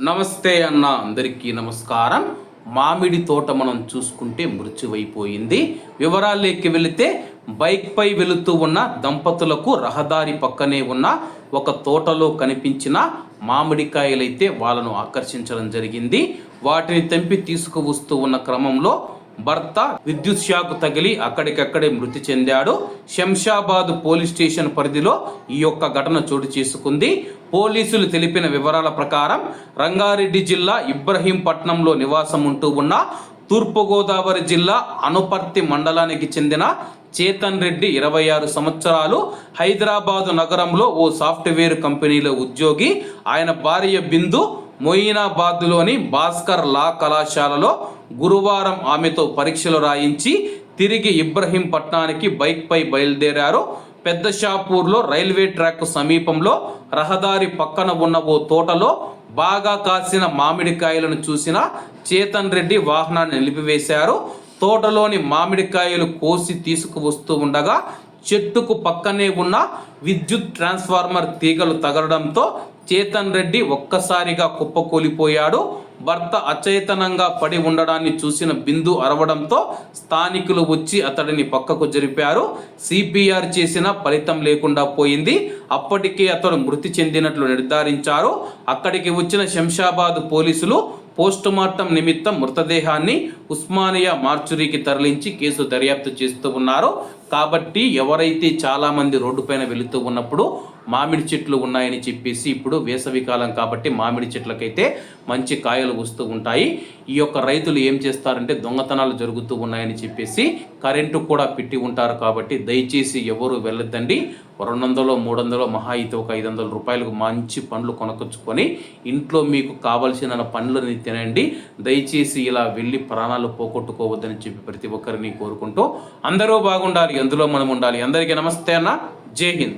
నమస్తే అన్న అందరికీ నమస్కారం. మామిడి తోట మనం చూసుకుంటే మృత్యువైపోయింది వివరాల్లోకి వెళితే బైక్పై వెళుతూ ఉన్న దంపతులకు రహదారి పక్కనే ఉన్న ఒక తోటలో కనిపించిన మామిడికాయలైతే వాళ్ళను ఆకర్షించడం జరిగింది. వాటిని తెంపి తీసుకువస్తూ ఉన్న క్రమంలో భర్త విద్యుత్ షాక్ తగిలి అక్కడికక్కడే మృతి చెందాడు. శంషాబాద్ పోలీస్ స్టేషన్ పరిధిలో ఈ యొక్క ఘటన చోటు చేసుకుంది. పోలీసులు తెలిపిన వివరాల ప్రకారం రంగారెడ్డి జిల్లా ఇబ్రహీంపట్నంలో నివాసం ఉంటూ ఉన్న తూర్పుగోదావరి జిల్లా అనుపర్తి మండలానికి చెందిన చేతన్ రెడ్డి ఇరవై ఆరు సంవత్సరాలు హైదరాబాదు నగరంలో ఓ సాఫ్ట్వేర్ కంపెనీలో ఉద్యోగి. ఆయన భార్య బిందు మొయినాబాద్లోని భాస్కర్ లా కళాశాలలో గురువారం ఆమెతో పరీక్షలు రాయించి తిరిగి ఇబ్రహీంపట్నానికి బైక్పై బయలుదేరారు. పెద్ద షాపూర్లో రైల్వే ట్రాక్ సమీపంలో రహదారి పక్కన ఉన్న ఓ తోటలో బాగా కాసిన మామిడికాయలను చూసిన చేతన్ రెడ్డి వాహనాన్ని నిలిపివేశారు. తోటలోని మామిడికాయలు కోసి తీసుకువస్తూ ఉండగా చెట్టుకు పక్కనే ఉన్న విద్యుత్ ట్రాన్స్ఫార్మర్ తీగలు తగలడంతో చేతన్ రెడ్డి ఒక్కసారిగా కుప్పకూలిపోయాడు. భర్త అచేతనంగా పడి ఉండడాన్ని చూసిన బిందు అరవడంతో స్థానికులు వచ్చి అతడిని పక్కకు జరిపారు. సిపిఆర్ చేసిన ఫలితం లేకుండా పోయింది. అప్పటికే అతడు మృతి చెందినట్లు నిర్ధారించారు. అక్కడికి వచ్చిన శంషాబాద్ పోలీసులు పోస్టుమార్టం నిమిత్తం మృతదేహాన్ని ఉస్మానియా మార్చురీకి తరలించి కేసు దర్యాప్తు చేస్తూ ఉన్నారో. కాబట్టి ఎవరైతే చాలామంది రోడ్డుపైన వెళుతూ ఉన్నప్పుడు మామిడి చెట్లు ఉన్నాయని చెప్పేసి ఇప్పుడు వేసవి కాలం కాబట్టి మామిడి చెట్లకైతే మంచి కాయలు వస్తూ ఉంటాయి. ఈ యొక్క రైతులు ఏం చేస్తారంటే దొంగతనాలు జరుగుతూ ఉన్నాయని చెప్పేసి కరెంటు కూడా పెట్టి ఉంటారు కాబట్టి దయచేసి ఎవరు వెళ్ళొద్దండి. రెండు వందలు మూడు వందలు మహా అయితే ఒక ఐదు వందల రూపాయలకు మంచి పండ్లు కొనకొచ్చుకొని ఇంట్లో మీకు కావలసిన పండ్లని తినండి. దయచేసి ఇలా వెళ్ళి ప్రాణాలు పోగొట్టుకోవద్దని చెప్పి ప్రతి ఒక్కరిని కోరుకుంటూ అందరూ బాగుండాలి అందులో మనం ఉండాలి అందరికీ నమస్తే అన్న. జై హింద్.